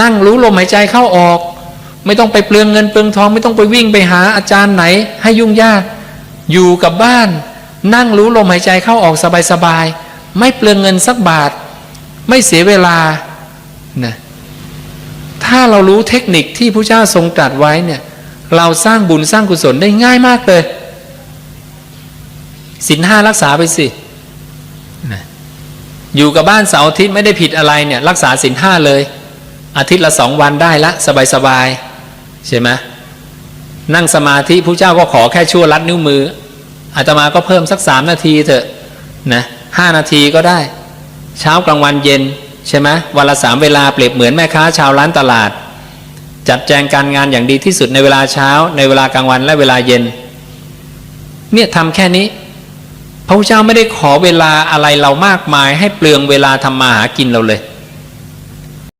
นั่งรู้ลมหายใจเข้าออก ไม่ต้องไปเปลืองเงินเปลืองทอง ไม่ต้องไปวิ่งไปหาอาจารย์ไหน ให้ยุ่งยาก อยู่กับบ้าน นั่งรู้ลมหายใจเข้าออกสบายๆไม่เปลืองเงินสักบาท ไม่เสียเวลานะถ้าเรารู้เทคนิคที่พระเจ้าทรงตรัสไว้เนี่ย เราสร้างบุญสร้างกุศลได้ง่ายมากเลยสินห้ารักษาไปสินะอยู่กับบ้านเสาร์อาทิตย์ไม่ได้ผิดอะไรเนี่ย รักษาสินห้าเลย อาทิตย์ละสองวันได้ละ สบายๆใช่ไหมนั่งสมาธิพระเจ้าก็ขอแค่ชั่วลัดนิ้วมืออาตมาก็เพิ่มสักสามนาทีเถอะนะห้านาทีก็ได้ เช้ากลางวันเย็นใช่ไหมวันละสามเวลาเปรียบเหมือนแม่ค้าชาวร้านตลาด จัดแจงการงานอย่างดีที่สุดในเวลาเช้า ในเวลากลางวันและเวลาเย็น เนี่ยทำแค่นี้ พระพุทธเจ้าไม่ได้ขอเวลาอะไรเรามากมาย ให้เปลืองเวลาทำมาหากินเราเลย